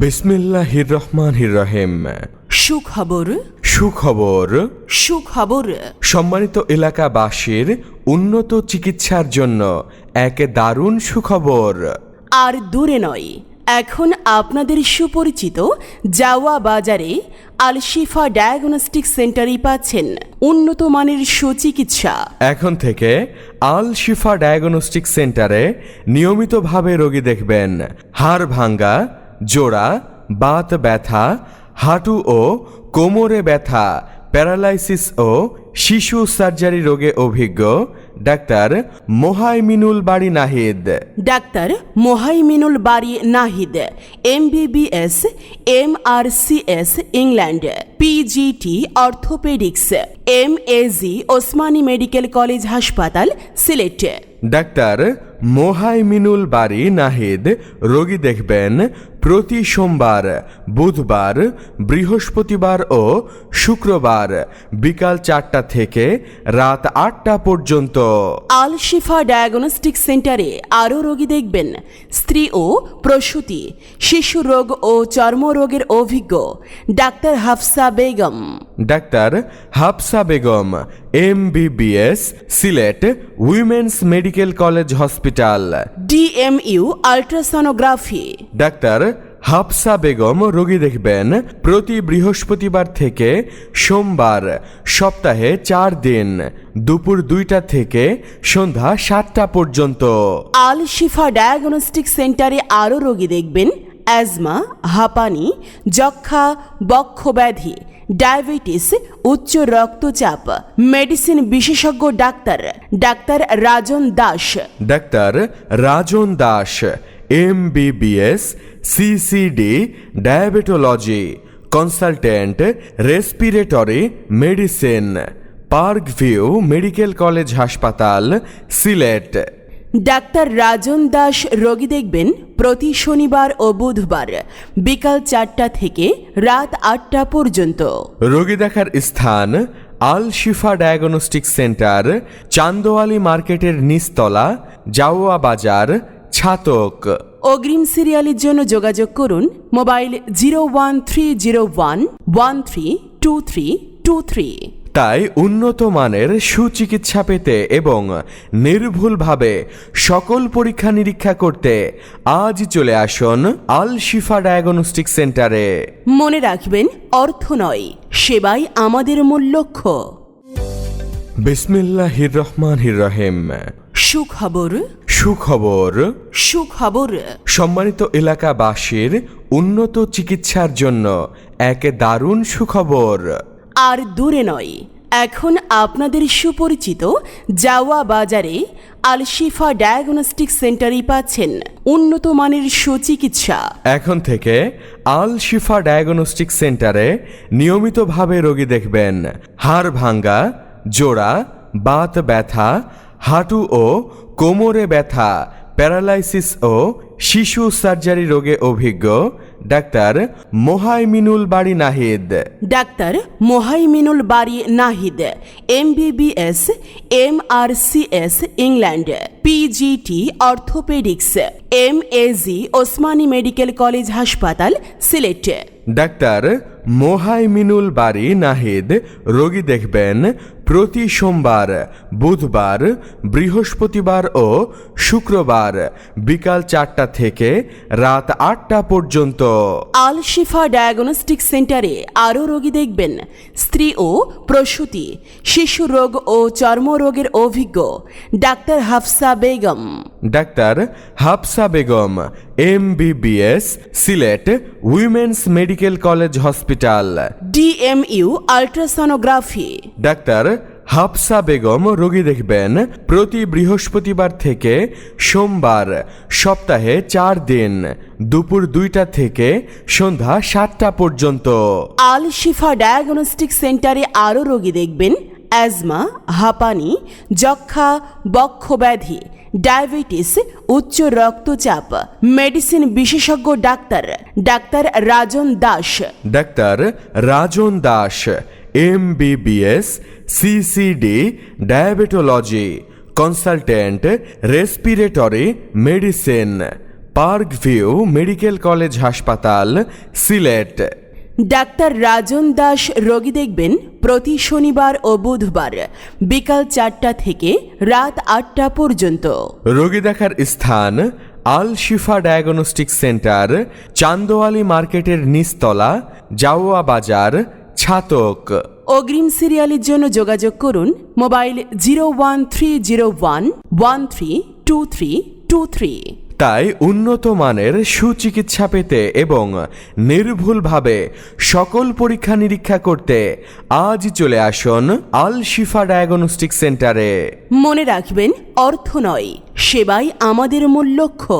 বিসমিল্লাহির রহমানির রহিম সুখবর। সুখবর। সুখবর। সম্মানিত এলাকাবাসীর উন্নত চিকিৎসার জন্য এক দারুণ সুখবর। আর দূরে নয় এখন আপনাদের সুপরিচিত জাওয়া বাজারে আলশিফা ডায়াগনস্টিক সেন্টারই পাচ্ছেন উন্নত মানের সুচিকিৎসা। এখন থেকে আল শিফা ডায়াগনস্টিক সেন্টারে নিয়মিতভাবে রোগী দেখবেন। হাড় ভাঙ্গা জোড়া বাত ব্যথা হাঁটু ও কোমরে ব্যথা প্যারালাইসিস ও শিশু সার্জারি রোগে অভিজ্ঞ doctor Mohaiminul Bari Nahid. Doctor Mohaiminul Bari Nahid MBBS MRCS England PGT orthopaedics MAG Osmani medical college হাসপাতাল সিলেট। ডাক্তার মোহাইমিনুল বাড়ি নাহিদ রোগী দেখবেন প্রতি সোমবার বুধবার বৃহস্পতিবার ও শুক্রবার বিকাল চারটা থেকে রাত আটটা পর্যন্ত আল শিফা ডায়াগনস্টিক সেন্টারে আরও রোগী দেখবেন স্ত্রী ও প্রসূতি শিশু রোগ ও চর্মরোগের অভিজ্ঞ doctor Hafsa Begum. Doctor Hafsa Begum MBBS Sylhet women's medical college hospital. DMU ultrasonography. Doctor Hafsa Begum রোগী দেখবেন প্রতি বৃহস্পতিবার থেকে সোমবার সপ্তাহে চার দিন দুপুর দুইটা থেকে সন্ধ্যা সাতটা পর্যন্ত। আল শিফা ডায়াগনস্টিক সেন্টারে আরও রোগী দেখবেন অ্যাজমা হাঁপানি যক্ষা বক্ষব্যাধি ডায়াবেটিস উচ্চ রক্তচাপ মেডিসিন বিশেষজ্ঞ doctor doctor Rajan Das. Doctor Rajan Das MBBS CCD diabetology consultant respiratory medicine park view medical college হাসপাতাল সিলেট ডাক্তার রাজন দাস রোগী দেখবেন প্রতি শনিবার ও বুধবার বিকাল চারটা থেকে রাত আটটা পর্যন্ত। রোগী দেখার স্থান আল শিফা ডায়াগনস্টিক সেন্টার চান্দোয়ালি মার্কেটের নিচতলা জাওয়া বাজার ছাতক। অগ্রিম সিরিয়ালের জন্য যোগাযোগ করুন mobile zero one three zero one one three two three two three. তাই উন্নত মানের সুচিকিৎসা পেতে এবং নির্ভুলভাবে সকল পরীক্ষা নিরীক্ষা করতে আজ চলে আসুন আল শিফা ডায়াগনস্টিক সেন্টারে। মনে রাখবেন অর্থ নয় সেবাই আমাদের মূল লক্ষ্য। বিসমিল্লাহির রহমানির রহিম। সুখবর? সুখবর। সুখবর। সম্মানিত এলাকাবাসীর উন্নত চিকিৎসার জন্য এক দারুণ সুখবর। আর দূরে নয় এখন আপনাদের সুপরিচিত জাওয়া বাজারে আলশিফা ডায়াগনস্টিক সেন্টারেই পাচ্ছেন উন্নত মানের সুচিকিৎসা। এখন থেকে আল শিফা ডায়াগনস্টিক সেন্টারে নিয়মিতভাবে রোগী দেখবেন। হাড় ভাঙ্গা জোড়া বাত ব্যথা হাঁটু ও কোমরে ব্যথা, প্যারালাইসিস ও শিশু সার্জারি রোগে অভিজ্ঞ doctor Mohaiminul Bari Nahid. Doctor Mohaiminul Bari Nahid M BBS M R C S England, PGT, orthopaedics. MAG Osmani medical college হাসপাতাল সিলেট ডাক্তার মোহাইমিনুল বাড়ি নাহিদ রোগী দেখবেন প্রতি সোমবার বুধবার বৃহস্পতিবার ও শুক্রবার বিকাল চারটা থেকে রাত আটটা পর্যন্ত আল শিফা ডায়াগনস্টিক সেন্টারে আরও রোগী দেখবেন স্ত্রী ও প্রসূতি শিশু রোগ ও চর্মরোগের অভিজ্ঞ doctor Hafsa Begum doctor Hafsa Begum MBBS Sylhet women's medical college hospital. DMU ultrasonography doctor Hafsa Begum রোগী দেখবেন প্রতি বৃহস্পতিবার থেকে সোমবার সপ্তাহে চার দিন দুপুর দুইটা থেকে সন্ধ্যা সাতটা পর্যন্ত। আল শিফা ডায়াগনস্টিক সেন্টারে আরও রোগী দেখবেন অ্যাজমা হাঁপানি যক্ষা বক্ষব্যাধি। ডায়াবেটিস, উচ্চ রক্তচাপ, মেডিসিন বিশেষজ্ঞ doctor doctor Rajan Das. Doctor Rajan Das, MBBS, CCD, diabetology, consultant, respiratory medicine park view medical college হাসপাতাল, সিলেট। ডাক্তার রাজন দাস রোগী দেখবেন প্রতি শনিবার ও বুধবার বিকাল চারটা থেকে রাত আটটা পর্যন্ত। রোগী দেখার স্থান আল শিফা ডায়াগনস্টিক সেন্টার চান্দোয়ালি মার্কেটের নিচতলা জাওয়া বাজার ছাতক। অগ্রিম সিরিয়ালের জন্য যোগাযোগ করুন mobile zero one three zero one one three two three two three. তাই উন্নত মানের সুচিকিৎসা পেতে এবং নির্ভুলভাবে সকল পরীক্ষা নিরীক্ষা করতে আজ চলে আসুন আল শিফা ডায়াগনস্টিক সেন্টারে। মনে রাখবেন, অর্থ নয়, সেবাই আমাদের মূল লক্ষ্য।